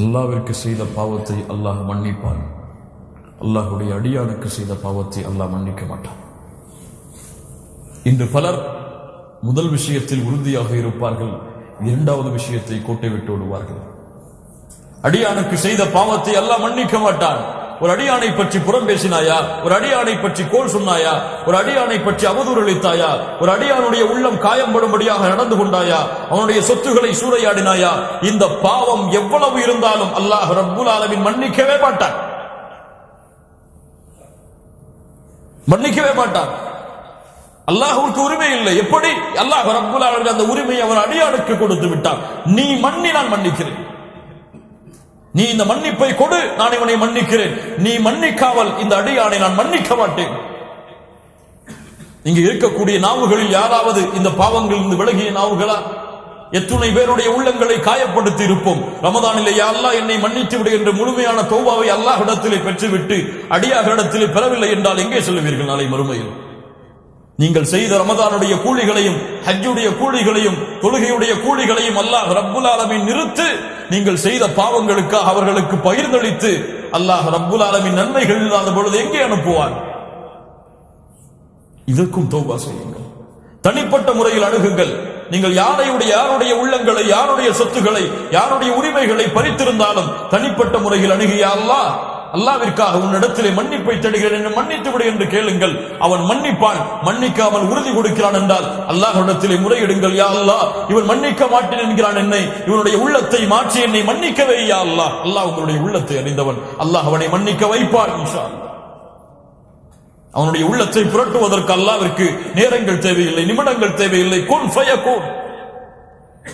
அல்லாவிற்கு செய்த பாவத்தை அல்லாஹ் மன்னிப்பான். அல்லாஹுடைய அடியானுக்கு செய்த பாவத்தை அல்லாஹ் மன்னிக்க மாட்டான். இன்று பலர் முதல் விஷயத்தில் உறுதியாக இருப்பார்கள் இரண்டாவது விஷயத்தை கோட்டை விட்டு விடுவார்கள். அடியானுக்கு செய்த பாவத்தை அல்லாஹ் மன்னிக்க மாட்டான். ஒரு அடியானை பற்றி புறம் பேசினாயா? ஒரு அடியானை பற்றி கோல் சொன்னாயா? ஒரு அடியானை பற்றி அவதூறு அளித்தாயா? ஒரு அடியானுடைய உள்ளம் காயம்படும்படியாக நடந்து கொண்டாயா? அவனுடைய சொத்துக்களை சூறையாடினாயா? இந்த பாவம் எவ்வளவு இருந்தாலும் அல்லாஹ் ரப்புல் ஆலமின் மன்னிக்கவே மாட்டான். மன்னிக்கவே மாட்டான். அல்லாஹுக்கு உரிமை இல்லை. எப்படி? அல்லாஹ் ரப்புல் ஆலமின் அந்த உரிமையை அவன் அடியானுக்கு கொடுத்து விட்டான். நீ மன்னி நான் மன்னிக்கிறேன். நீ இந்த மன்னிப்பை கொடு நான் இவனை மன்னிக்கிறேன். நீ மன்னிக்காமல் இந்த அடியானை நான் மன்னிக்க மாட்டேன். இங்கு இருக்கக்கூடிய நாவுகளில் யாராவது இந்த பாவங்கள் இருந்து விலகிய நாவுகளா? எத்துணை பேருடைய உள்ளங்களை காயப்படுத்தி இருப்போம். ரமதானிலே அல்லா என்னை மன்னித்து விடு என்ற முழுமையான தௌபாவை அல்லாஹ் இடத்திலே பெற்றுவிட்டு அடியாக இடத்திலே பெறவில்லை என்றால் எங்கே செல்லுவீர்கள் நாளை மறுமையில்? நீங்கள் செய்த ரமதானுடைய கூலிகளையும் ஹஜ்ஜுடைய கூலிகளையும் தொழுகையுடைய கூலிகளையும் அல்லாஹ் ரப்புல் ஆலமின் நிறுத்து நீங்கள் செய்த பாவங்களுக்காக அவர்களுக்கு பகிர்ந்தளித்து அல்லாஹ் ரப்புல் ஆலமின் நன்மைகள் இல்லாத பொழுது எங்கே அனுப்புவார்? இதற்கும் தௌபா செய்யுங்கள். தனிப்பட்ட முறையில் அணுகுங்கள். நீங்கள் யாரையுடைய யாருடைய உள்ளங்களை யாருடைய சொத்துக்களை யாருடைய உரிமைகளை பறித்திருந்தாலும் தனிப்பட்ட முறையில் அணுகிய அல்லாஹ் அல்லாவிற்காக உன்னிடத்திலே மன்னிப்பை தேடுகிறேன் என்று மன்னித்து விடு என்று கேளுங்கள். அவன் மன்னிப்பான். மன்னிக்காமல் உறுதி கொடுக்கிறான் என்றால் அல்லாஹ்விடத்திலே முறையிடுங்கள் யா அல்லா இவன் மன்னிக்க மாட்டேன் என்கிறான் என்னை. இவனுடைய உள்ளத்தை மாற்றி என்னை மன்னிக்கவே யா அல்லா அல்லாஹ் உங்களுடைய உள்ளத்தை அறிந்தவன். அல்லாஹ் அவனை மன்னிக்க வைப்பான் இன்ஷா அவனுடைய உள்ளத்தை புரட்டுவதற்கு அல்லாவிற்கு நேரங்கள் தேவையில்லை நிமிடங்கள் தேவையில்லை. குன் ஃபயகுன்.